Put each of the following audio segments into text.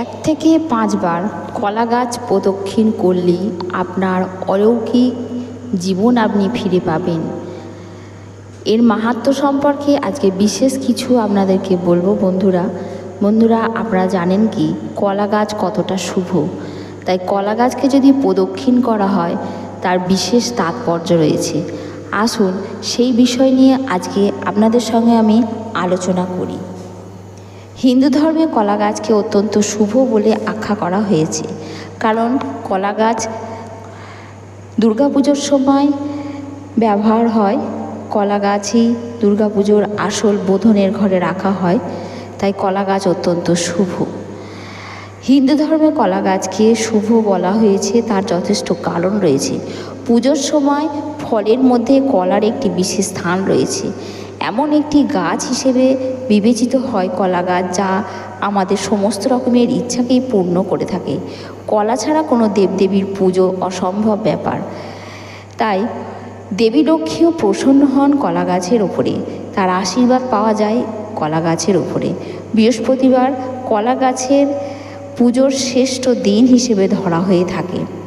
এক থেকে পাঁচবার কলা গাছ প্রদক্ষিণ করলেই আপনার অলৌকিক জীবন আপনি ফিরে পাবেন। এর মাহাত্ম্য সম্পর্কে আজকে বিশেষ কিছু আপনাদেরকে বলব বন্ধুরা। বন্ধুরা, আপনারা জানেন কি কলা গাছ কতটা শুভ? তাই কলা গাছকে যদি প্রদক্ষিণ করা হয়, তার বিশেষ তাৎপর্য রয়েছে। আসুন সেই বিষয় নিয়ে আজকে আপনাদের সঙ্গে আমি আলোচনা করি। হিন্দু ধর্মে কলা গাছকে অত্যন্ত শুভ বলে আখ্যা করা হয়েছে। কারণ কলা গাছ দুর্গাপুজোর সময় ব্যবহার হয়, কলা গাছই দুর্গাপুজোর আসল বোধনের ঘরে রাখা হয়, তাই কলা গাছ অত্যন্ত শুভ। হিন্দু ধর্মে কলা গাছকে শুভ বলা হয়েছে, তার যথেষ্ট কারণ রয়েছে। পুজোর সময় ফলের মধ্যে কলার একটি বিশেষ স্থান রয়েছে। এমন একটি গাছ হিসেবে বিবেচিত হয় কলা গাছ, যা আমাদের সমস্ত রকমের ইচ্ছাকেই পূর্ণ করে থাকে। কলা ছাড়া কোনো দেবদেবীর পুজো অসম্ভব ব্যাপার। তাই দেবী লক্ষ্মীও প্রসন্ন হন কলা গাছের ওপরে। তার আশীর্বাদ পাওয়া যায় কলা গাছের ওপরে। বৃহস্পতিবার কলা গাছের পুজোর শ্রেষ্ঠ দিন হিসেবে ধরা হয়ে থাকে।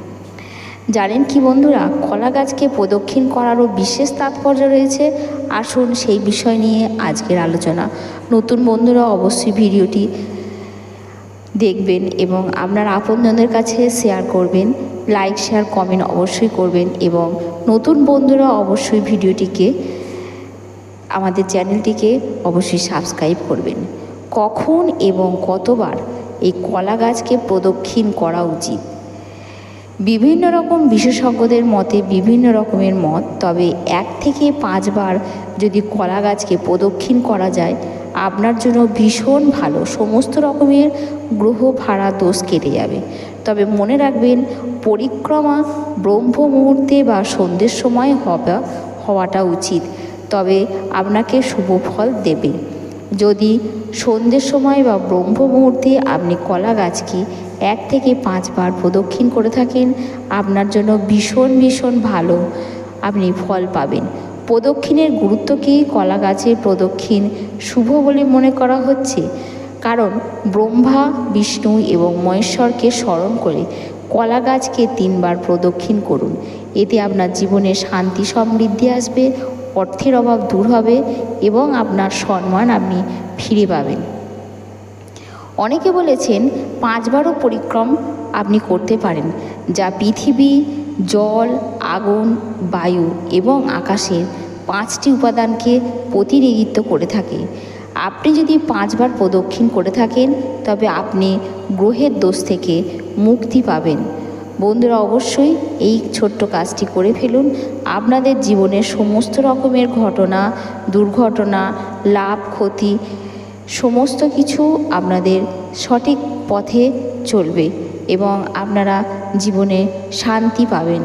জানেন কি বন্ধুরা? কলা গাছকে প্রদক্ষিণ করারও বিশেষ তাৎপর্য রয়েছে। আসুন সেই বিষয় নিয়ে আজকের আলোচনা। নতুন বন্ধুরা অবশ্যই ভিডিওটি দেখবেন এবং আপনার আপনজনদের কাছে শেয়ার করবেন। লাইক শেয়ার কমেন্ট অবশ্যই করবেন এবং নতুন বন্ধুরা অবশ্যই ভিডিওটিকে, আমাদের চ্যানেলটিকে অবশ্যই সাবস্ক্রাইব করবেন। কখন এবং কতবার এই কলা গাছকে প্রদক্ষিণ করা উচিত? বিভিন্ন রকম বিশেষজ্ঞদের মতে বিভিন্ন রকমের মত তবে এক থেকে পাঁচবার যদি কলা গাছকে প্রদক্ষিণ করা যায়, আপনার জন্য ভীষণ ভালো। সমস্ত রকমের গ্রহ ভাড়া দোষ কেটে যাবে। তবে মনে রাখবেন, পরিক্রমা ব্রহ্ম মুহূর্তে বা সন্ধ্যের সময় হওয়া, হওয়াটা উচিত। তবে আপনাকে শুভ ফল দেবে। যদি সন্ধ্যের সময় বা ব্রহ্ম মুহূর্তে আপনি কলা গাছকে এক থেকে পাঁচবার প্রদক্ষিণ করে থাকেন, আপনার জন্য ভীষণ ভীষণ ভালো আপনি ফল পাবেন। প্রদক্ষিণের গুরুত্ব কি কলা গাছের প্রদক্ষিণ শুভ বলে মনে করা হচ্ছে। কারণ ব্রহ্মা, বিষ্ণু এবং মহেশ্বরকে স্মরণ করে কলা গাছকে তিনবার প্রদক্ষিণ করুন। এতে আপনার জীবনে শান্তি সমৃদ্ধি আসবে অর্থের অভাব দূর হবে এবং আপনার সম্মান আপনি ফিরে পাবেন। অনেকে বলেছেন, পাঁচবারও পরিক্রম আপনি করতে পারেন, যা পৃথিবী, জল, আগুন, বায়ু এবং আকাশের পাঁচটি উপাদানকে প্রতিনিধিত্ব করে থাকে। আপনি যদি পাঁচবার প্রদক্ষিণ করে থাকেন, তবে আপনি গ্রহের দোষ থেকে মুক্তি পাবেন। বন্ধুরা অবশ্যই এই ছোট্ট কাজটি করে ফেলুন। আপনাদের জীবনের সমস্ত রকমের ঘটনা, দুর্ঘটনা, লাভ, ক্ষতি, সমস্ত কিছু আপনাদের সঠিক পথে চলবে এবং আপনারা জীবনে শান্তি পাবেন।